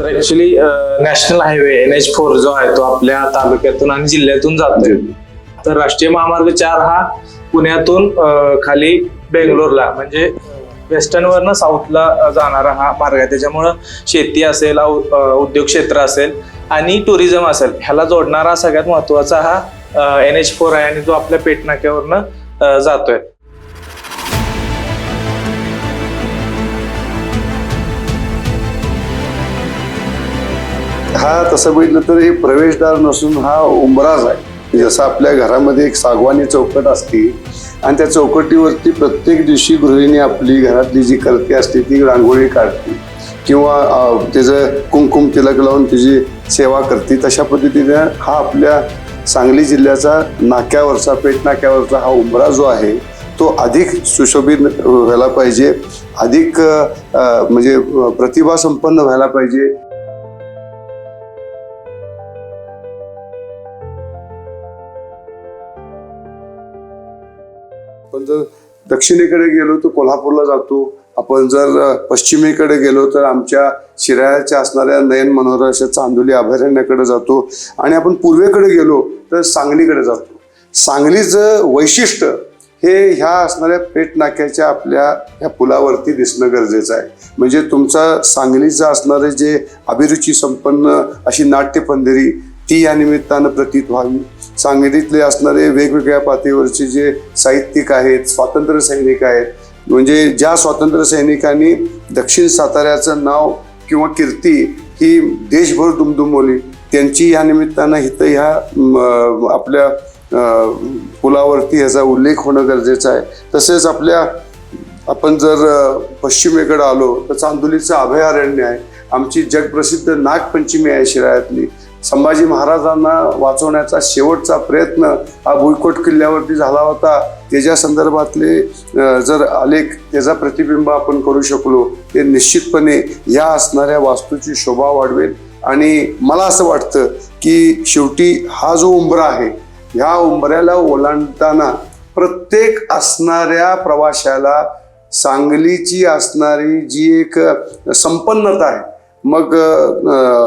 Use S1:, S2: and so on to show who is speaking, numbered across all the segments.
S1: Sir actually national highway N H four जो आहे तो आपल्या तालुक्यातून आणि जिल्ह्यातून जातोय. तर राष्ट्रीय महामार्ग चार हा पुण्यातून खाली बेंगलोरला म्हणजे वेस्टर्नवरनं साऊथला जाणारा हा मार्ग आहे. त्याच्यामुळं शेती असेल उद्योग क्षेत्र असेल आणि टुरिझम असेल ह्याला जोडणारा सगळ्यात महत्त्वाचा हा एन एच फोर आहे आणि जो आपल्या पेटनाक्यावरनं जातोय.
S2: हा तसं बघितलं तर हे प्रवेशद्वार नसून हा उंबराज आहे. जसं आपल्या घरामध्ये एक सागवानी चौकट असते आणि त्या चौकटीवरती प्रत्येक दिवशी गृहिणी आपली घरातली जी करते असते ती रांगोळी काढते किंवा त्याचं कुंकुम तिलक लावून तिची सेवा करते. तशा पद्धतीने हा आपल्या सांगली जिल्ह्याचा नाक्यावरचा पेट नाक्यावरचा हा उंबरा जो आहे तो अधिक सुशोभित व्हायला पाहिजे. अधिक म्हणजे प्रतिभा संपन्न व्हायला पाहिजे. आपण जर दक्षिणेकडे गेलो तर कोल्हापूरला जातो. आपण जर पश्चिमेकडे गेलो तर आमच्या शिराळ्याच्या असणाऱ्या नयन मनोहर अशा चांदोली अभयारण्याकडे जातो. आणि आपण पूर्वेकडे गेलो तर सांगलीकडे जातो. सांगलीचं वैशिष्ट्य हे ह्या असणाऱ्या पेट नाक्याच्या आपल्या ह्या पुलावरती दिसणं गरजेचं आहे. म्हणजे तुमचा सांगलीचं असणारे जे अभिरुची संपन्न अशी नाट्यपंधरी ती या निमित्तानं प्रतीत व्हावी. सांगलीतले असणारे वेगवेगळ्या पातळीवरचे जे साहित्यिक आहेत स्वातंत्र्य सैनिक आहेत म्हणजे ज्या स्वातंत्र्य सैनिकांनी दक्षिण साताऱ्याचं नाव किंवा कीर्ती ही देशभर दुमदुमवली त्यांची या निमित्तानं इथं ह्या आपल्या पुलावरती ह्याचा उल्लेख होणं गरजेचं आहे. तसेच आपल्या आपण जर पश्चिमेकडे आलो तर चांदोलीचं अभयारण्य आहे. आमची जगप्रसिद्ध नागपंचमी आहे शिराळ्यातली. संभाजी महाराजांना वाचवण्याचा शेवटचा प्रयत्न हा भुईकोट किल्ल्यावरती झाला होता. त्याच्या संदर्भातले जर आलेख त्याचा प्रतिबिंब आपण करू शकलो ते निश्चितपणे या असणाऱ्या वास्तूची शोभा वाढवेल. आणि मला असं वाटतं की शेवटी हा जो उंबरा आहे ह्या उंबऱ्याला ओलांडताना प्रत्येक असणाऱ्या प्रवाशाला सांगलीची असणारी जी एक संपन्नता आहे मग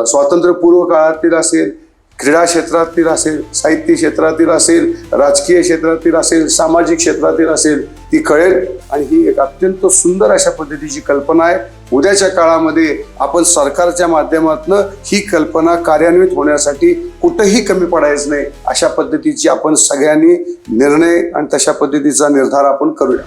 S2: स्वातंत्र्यपूर्व काळातील असेल क्रीडा क्षेत्रातील असेल साहित्य क्षेत्रातील असेल राजकीय क्षेत्रातील असेल सामाजिक क्षेत्रातील असेल ती कळेल. आणि ही एक अत्यंत सुंदर अशा पद्धतीची कल्पना आहे. उद्याच्या काळामध्ये आपण सरकारच्या माध्यमातून ही कल्पना कार्यान्वित होण्यासाठी कुठंही कमी पडायचं नाही. अशा पद्धतीची आपण सगळ्यांनी निर्णय आणि तशा पद्धतीचा निर्धार आपण करूया.